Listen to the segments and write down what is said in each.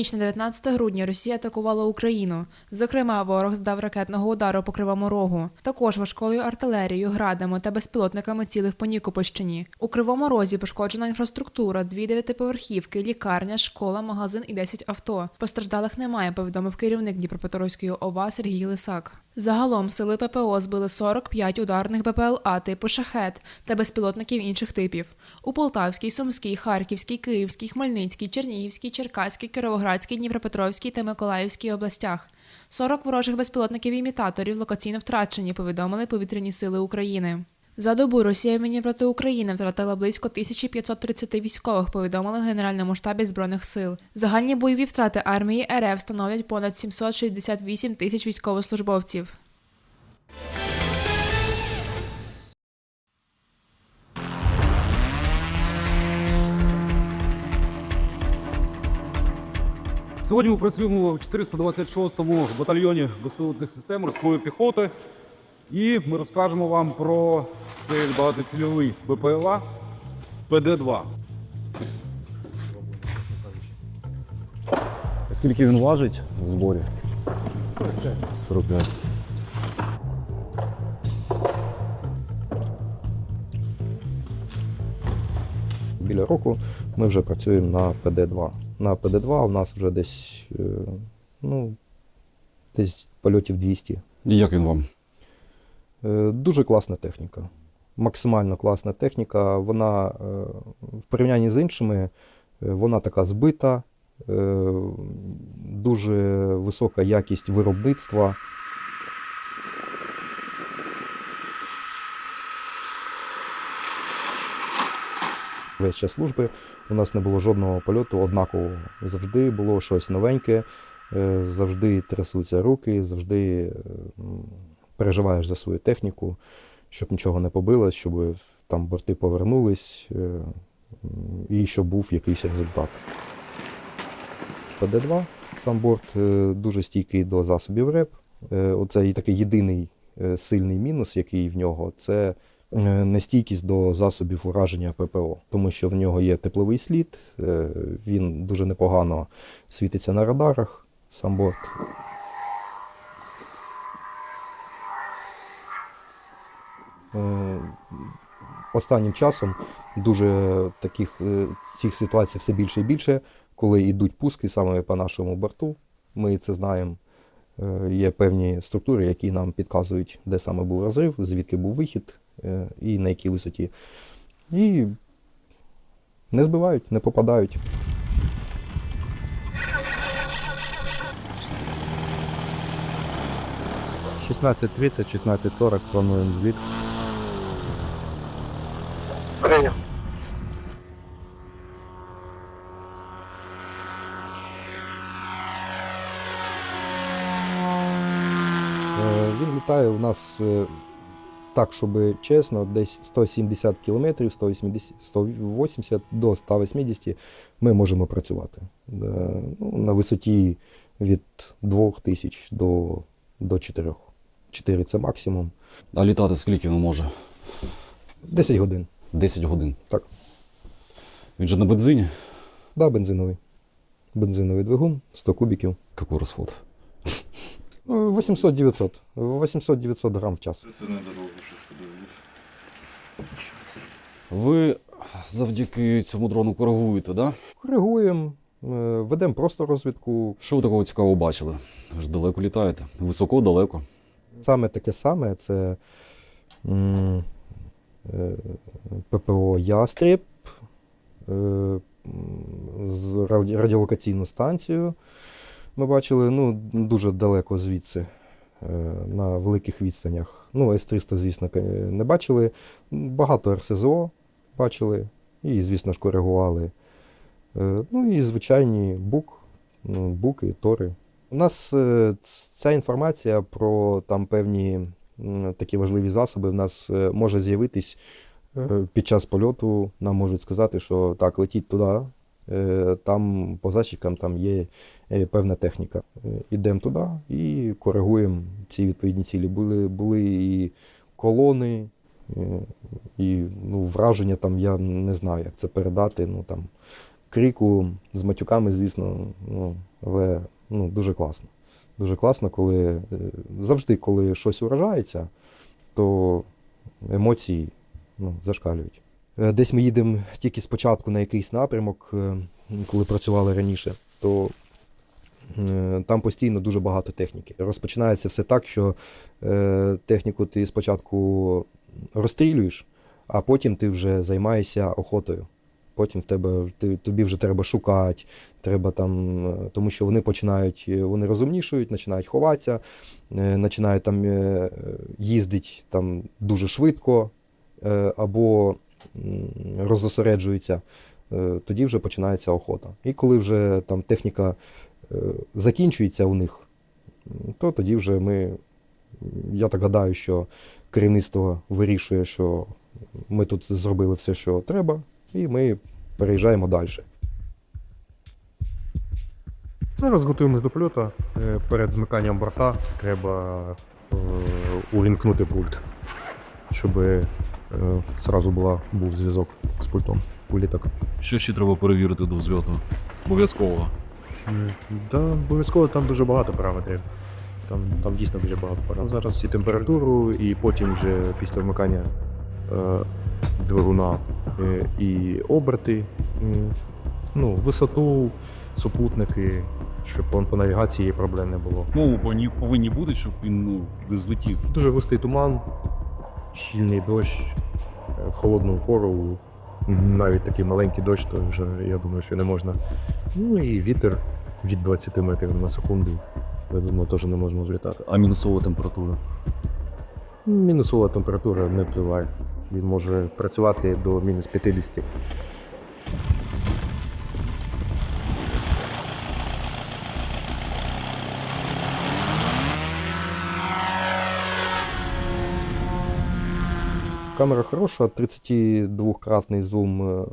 ніч на 19 грудня Росія атакувала Україну. Зокрема, ворог здав ракетного удару по Кривому Рогу. Також важкою артилерією, градами та безпілотниками цілив по Нікопольщині. У Кривому Розі пошкоджена інфраструктура, дві дев'ятиповерхівки, лікарня, школа, магазин і 10 авто. Постраждалих немає, повідомив керівник Дніпропетровської ОВА Сергій Лисак. Загалом сили ППО збили 45 ударних БПЛА типу шахет та безпілотників інших типів. У Полтавській, Сумській, Харківській, Київській, Хмельницькій, Чернігівській, Черкаській, Кировоградській, Дніпропетровській та Миколаївській областях. 40 ворожих безпілотників імітаторів локаційно втрачені, повідомили повітряні сили України. За добу Росія в проти України втратила близько 1530 військових, повідомили в Генеральному штабі збройних сил. Загальні бойові втрати армії РФ становлять понад 768 тисяч військовослужбовців. Сьогодні ми працюємо в 426-му батальйоні безпілотних систем морської піхоти. І ми розкажемо вам про цей багатоцільовий БПЛА ПД-2. Скільки він важить в зборі? 45. Біля року ми вже працюємо на ПД-2. На ПД-2 у нас вже десь, е, ну, десь польотів 200. І як він вам? Е, Дуже класна техніка. Максимально класна техніка. Вона е, в порівнянні з іншими, е, вона така збита, дуже висока якість виробництва. Весь час служби у нас не було жодного польоту однакового. Завжди було щось новеньке, завжди трясуться руки, завжди переживаєш за свою техніку, щоб нічого не побилось, щоб там борти повернулись е, і щоб був якийсь результат. ПД-2, сам борт е, дуже стійкий до засобів РЕП. Е, Оце і такий єдиний сильний мінус, який в нього, це нестійкість до засобів ураження ППО, тому що в нього є тепловий слід, він дуже непогано світиться на радарах, сам борт. Останнім часом дуже таких е, цих ситуацій все більше і більше, коли йдуть пуски саме по нашому борту. Ми це знаємо. Е, Є певні структури, які нам підказують, де саме був розрив, звідки був вихід е, і на якій висоті. І не збивають, не попадають. – 16.30, 16.40 плануємо звіт. Е, Він літає у нас е, так, щоб чесно, десь 170 км, 180, 180 до 180 ми можемо працювати. Е, ну, на висоті від 2000 до, до 4. 4 це максимум. А літати скільки він може? 10 годин. 10 годин. Так. Він же на бензині? Да, бензиновий. Бензиновий двигун, 100 кубиків. Який розход? Ну, 800-900. 800-900 грам в час. Ви завдяки цьому дрону коригуєте, да? Коригуємо, е, ведемо просто розвідку. Що ви такого цікавого бачили? Ви ж далеко літаєте. Високо, далеко. Саме таке саме це е, ППО Ястріб е, з раді- радіолокаційну станцію. Ми бачили ну, дуже далеко звідси, е, на великих відстанях. Ну, С-300, звісно, не бачили. Багато РСЗО бачили і, звісно ж, коригували. Е, Ну і звичайні бук, ну, буки, тори. У нас е, ця інформація про там певні такі важливі засоби в нас е, може з'явитись е, під час польоту. Нам можуть сказати, що так, летіть туди, е, там по засікам там є е, певна техніка. Е, Ідемо туди і коригуємо ці відповідні цілі. Були, були і колони, е, і ну, враження там, я не знаю, як це передати. Ну, там, крику, з матюками, звісно, ну, але ну, дуже класно. Дуже класно, коли е, завжди, коли щось вражається, то емоції ну, зашкалюють. Е, Десь ми їдемо тільки спочатку на якийсь напрямок, е, коли працювали раніше, то е, там постійно дуже багато техніки. Розпочинається все так, що техніку ти спочатку розстрілюєш, а потім ти вже займаєшся охотою. Потім в тебе ти, тобі вже треба шукати, треба там, тому що вони починають, вони розумнішують, починають ховатися, починають там їздити там дуже швидко або м, роззосереджуються. Е, Тоді вже починається охота. І коли вже там техніка е, закінчується у них, то тоді вже ми, я так гадаю, що керівництво вирішує, що ми тут зробили все, що треба, і ми переїжджаємо далі. Зараз готуємось до польоту. Е, Перед змиканням борта треба увімкнути пульт, щоб е, зразу була, був зв'язок з пультом у літак. Що ще треба перевірити до взльоту? Обов'язково. Да, обов'язково там дуже багато параметрів. Там, там дійсно дуже багато параметрів. Зараз і температуру, і потім вже після вмикання е, двигуна е, і оберти, е, ну, висоту, супутники, щоб по, по навігації проблем не було. Мову повинні, повинні бути, щоб він ну, не злетів. Дуже густий туман, щільний дощ, е, в холодну пору, навіть такий маленький дощ, то вже я думаю, що не можна. Ну і вітер від 20 метрів на секунду. Я думаю, теж не можемо злітати. А мінусова температура. Мінусова температура не впливає. Він може працювати до мінус 50. Камера хороша, 32-кратний зум е,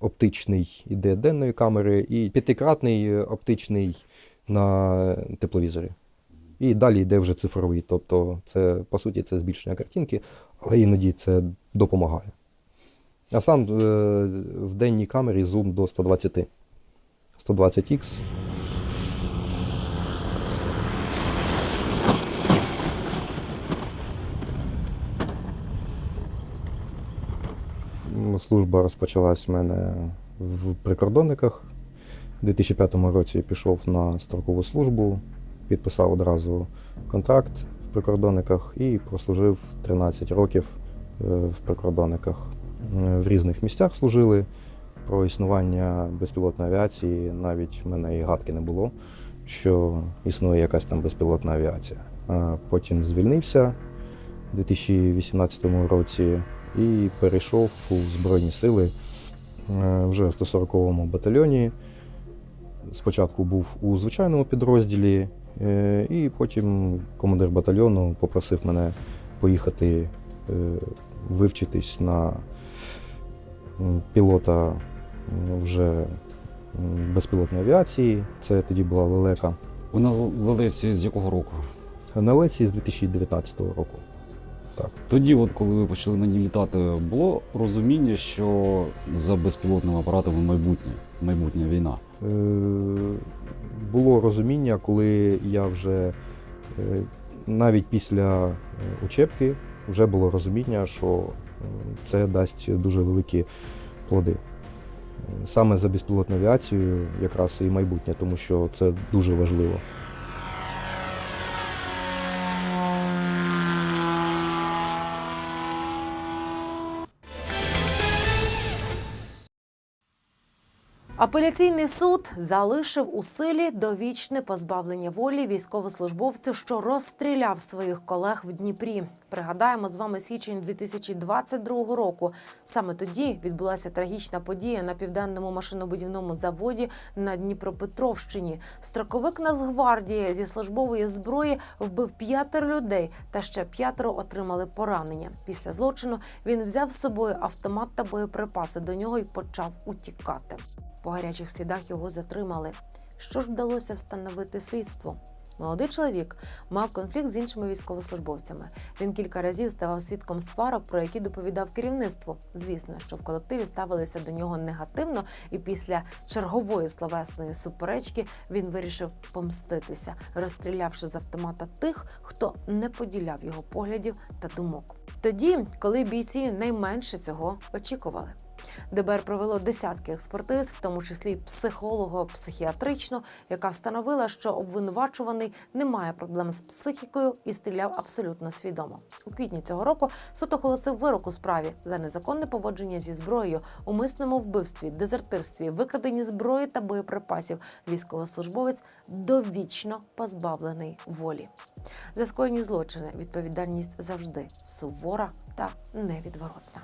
оптичний іде денної камери, і 5-кратний е, оптичний на тепловізорі. І далі йде вже цифровий. Тобто, це, по суті, це збільшення картинки, але іноді це допомагає. А сам е, в денній камері зум до 120. 120х. Служба розпочалась в мене в прикордонниках. У 2005 році пішов на строкову службу, підписав одразу контракт в прикордонниках і прослужив 13 років е, в прикордонниках. Е, В різних місцях служили. Про існування безпілотної авіації навіть в мене і гадки не було, що існує якась там безпілотна авіація. Потім звільнився у 2018 році і перейшов у Збройні сили е, вже в 140-му батальйоні. Спочатку був у звичайному підрозділі, е, і потім командир батальйону попросив мене поїхати е, вивчитись на пілота вже безпілотної авіації. Це тоді була лелека. Ви на лелеці з якого року? На лекції з 2019 року. Тоді, от коли ви почали на ній літати, було розуміння, що за безпілотними апаратами майбутнє, майбутня війна. Е, було розуміння, коли я вже е, навіть після е, учебки вже було розуміння, що це дасть дуже великі плоди. Саме за безпілотну авіацію якраз і майбутнє, тому що це дуже важливо. Апеляційний суд залишив у силі довічне позбавлення волі військовослужбовцю, що розстріляв своїх колег в Дніпрі. Пригадаємо з вами січень 2022 року. Саме тоді відбулася трагічна подія на південному машинобудівному заводі на Дніпропетровщині. Строковик Нацгвардії зі службової зброї вбив п'ятеро людей, та ще п'ятеро отримали поранення. Після злочину він взяв з собою автомат та боєприпаси до нього і почав утікати. По гарячих слідах його затримали. Що ж вдалося встановити слідству? Молодий чоловік мав конфлікт з іншими військовослужбовцями. Він кілька разів ставав свідком сварок, про які доповідав керівництву. Звісно, що в колективі ставилися до нього негативно, і після чергової словесної суперечки він вирішив помститися, розстрілявши з автомата тих, хто не поділяв його поглядів та думок. Тоді, коли бійці найменше цього очікували. ДБР провело десятки експертиз, в тому числі психолого-психіатричну, яка встановила, що обвинувачуваний не має проблем з психікою і стріляв абсолютно свідомо. У квітні цього року суд оголосив вирок у справі за незаконне поводження зі зброєю, умисному вбивстві, дезертирстві, викраденні зброї та боєприпасів. Військовослужбовець довічно позбавлений волі. За скоєні злочини відповідальність завжди сувора та невідворотна.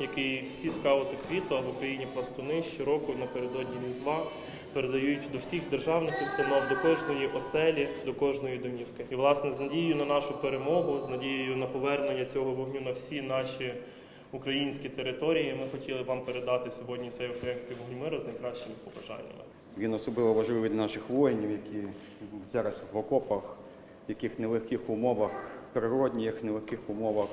Який всі скаути світу, а в Україні пластуни щороку напередодні Різдва передають до всіх державних установ, до кожної оселі, до кожної домівки. І власне з надією на нашу перемогу, з надією на повернення цього вогню на всі наші українські території, ми хотіли вам передати сьогодні цей Вифлеємський вогонь миру з найкращими побажаннями. Він особливо важливий для наших воїнів, які зараз в окопах, в яких нелегких умовах, природних нелегких умовах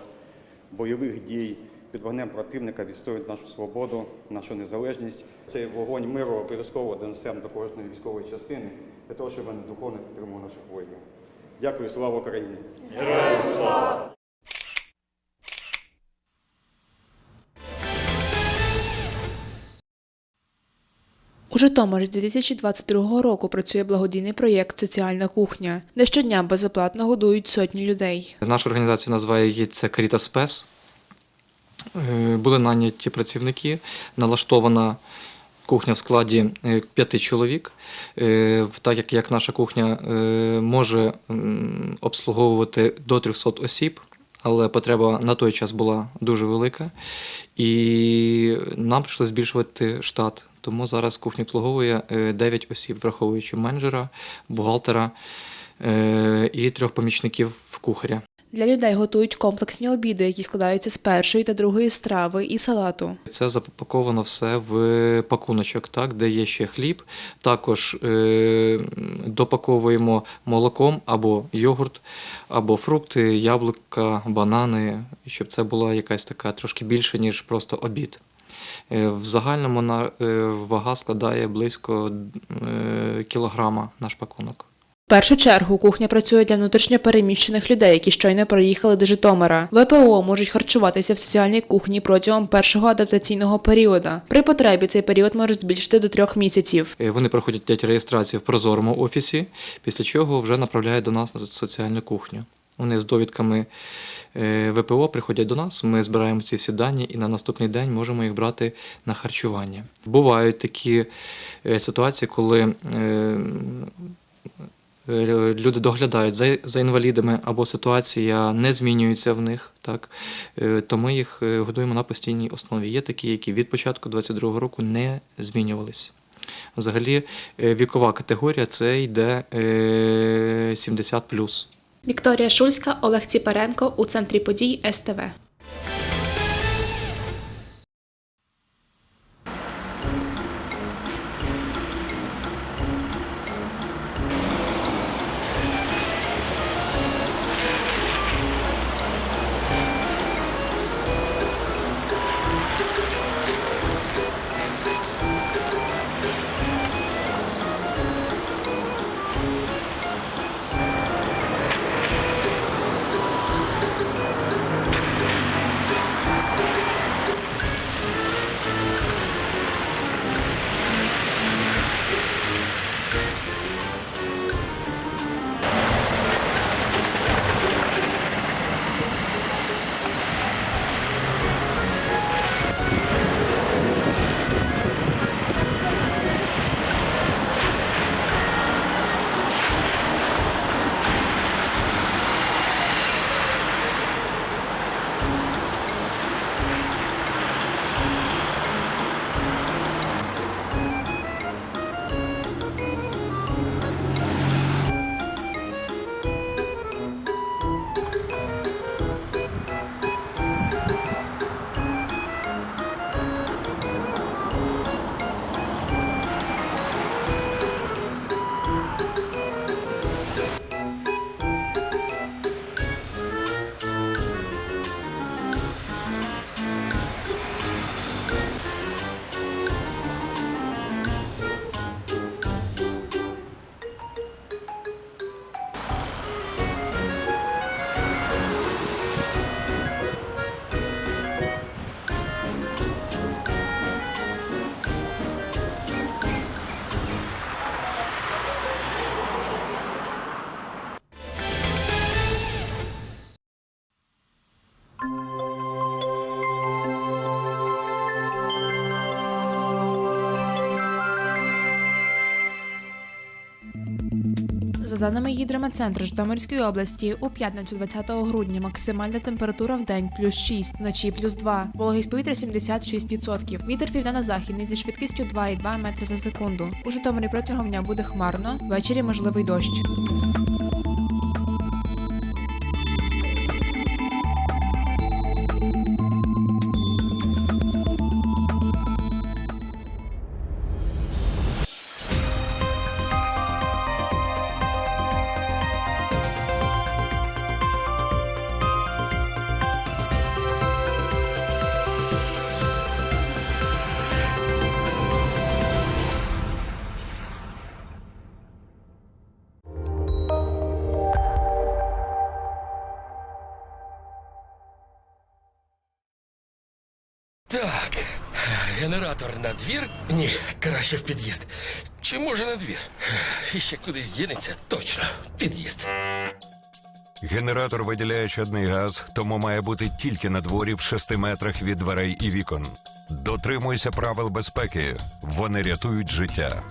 бойових дій під вогнем противника відстоюють нашу свободу, нашу незалежність. Цей вогонь миру обов'язково донесемо до кожної військової частини для того, щоб вони духовно підтримували наших воїнів. Дякую, слава Україні! У Житомирі з 2022 року працює благодійний проєкт Соціальна кухня, де щодня безоплатно годують сотні людей. Наша організація називає її це Карітас Спес. Е, Були наняті працівники, налаштована кухня в складі е, п'яти чоловік. Е, Так як, наша кухня може обслуговувати до 300 осіб, але потреба на той час була дуже велика, і нам прийшлося збільшувати штат. Тому зараз кухня обслуговує 9 осіб, враховуючи менеджера, бухгалтера і трьох помічників кухаря. Для людей готують комплексні обіди, які складаються з першої та другої страви і салату. Це запаковано все в пакуночок, так, де є ще хліб. Також е, допаковуємо молоком або йогурт, або фрукти, яблука, банани, щоб це була якась така трошки більше, ніж просто обід. Е, В загальному е, вага складає близько е, кілограма наш пакунок. Першу чергу кухня працює для внутрішньопереміщених людей, які щойно приїхали до Житомира. ВПО можуть харчуватися в соціальній кухні протягом першого адаптаційного періоду. При потребі цей період можуть збільшити до трьох місяців. Е, Вони проходять реєстрацію в прозорому офісі, після чого вже направляють до нас на соціальну кухню. Вони з довідками е, ВПО приходять до нас, ми збираємо ці всі дані і на наступний день можемо їх брати на харчування. Бувають такі е, ситуації, коли люди доглядають за, за інвалідами або ситуація не змінюється в них, так, е, то ми їх е, годуємо на постійній основі. Є такі, які від початку 2022 року не змінювалися. Взагалі, е, вікова категорія це йде е, 70 Вікторія Шульська, Олег Ціпаренко у центрі подій СТВ. Даними гідрометцентру Житомирської області, у п'ятницю 20 грудня максимальна температура в день плюс 6, вночі плюс 2, вологість повітря 76%. Вітер південно-західний зі швидкістю 2,2 метри за секунду. У Житомирі протягом дня буде хмарно, ввечері можливий дощ. Генератор на двір? Ні, краще в під'їзд. Чи може на двір? І ще кудись дінеться? Точно, під'їзд. Генератор виділяє чадний газ, тому має бути тільки на дворі в 6 метрах від дверей і вікон. Дотримуйся правил безпеки. Вони рятують життя.